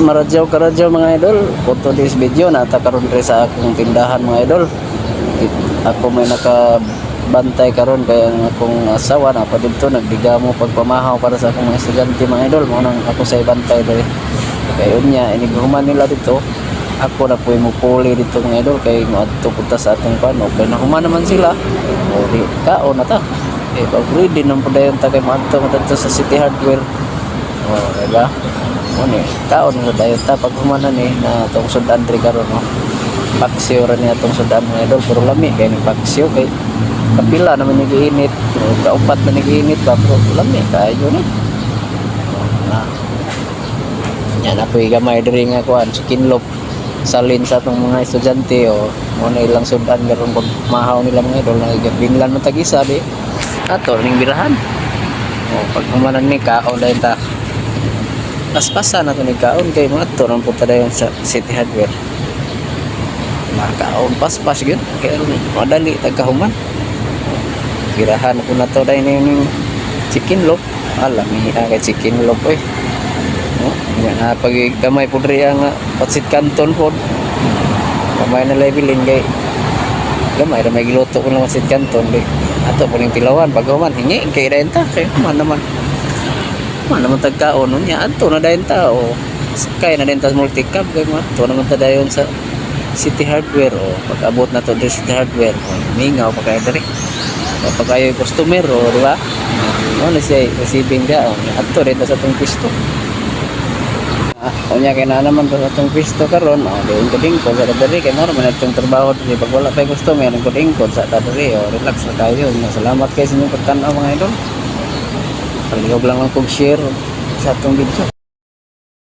maradyaw karadyaw mga idol. For today's video nata karon diri sa akong tindahan mga idol. Ako may naka bantay karon kaya akong asawa na pa dito nagdigamo pagpamahaw para sa akong mga estudyante mga idol. Mo nang ako sa bantay diri kaya yun niya iniguman nila dito. Ako na po mo puli dito mga idol kay moadto punta sa atong pano kaya nahuman naman sila. O di kao na ta. Eh pag ready nang padayon ta kay moadto matadto sa City Hardware o diba? O ni kao na sa dayon ta. Pag humanan ni na tong sudan karon no? Paksiw ra niya tong sudan mga idol pero lami. Kay ni paksiw kay kapila naman nagiinit. O kaupat na nagiinit ba? Pero lami. Kayo ni na yan ako gamay diri nga kuan chicken loaf salin sa atong mga estudyante o mo na ilang sudan garon pag mahaw nila mga idol na binlan mo tag-isa di. Ato ning birahan. O pag humanan ni kaon dayon ta paspasan na to ni kaon kay mga nang punta dayon sa City Hardware makaon paspas gyud kay aron madali tagkahuman birahan ko na to dayon ning chicken loaf alam ni kay chicken loaf oy No? Nga na pag kamay po rin ang patsit kanton po. Kamay na levelin kay gamay na may giluto ko ng patsit kanton. Di, ato po ning tilawan. Pag man, hingi kay renta. Kay man naman. Man naman tagkaon. Nya, ato na dayon ta. O, kaya na din ta sa multicab. Kay man, ato naman ta dayon sa City Hardware. O, pag abot na to sa City Hardware. O, mingaw pa kaya diri. O, pag kayo customer. O, di ba? O, na siya receiving dia. O, ato rin sa itong pisto. Ah, unya kay na naman sa atong pisto karon, oh, diin ko dingkod sa diri kay moro man atong trabaho pag wala pay gusto meron ko dingkod sa ta diri, oh, relax na tayo. Salamat kay sa inyong pagtan-aw mga idol. Palihog lang lang kog share sa atong video.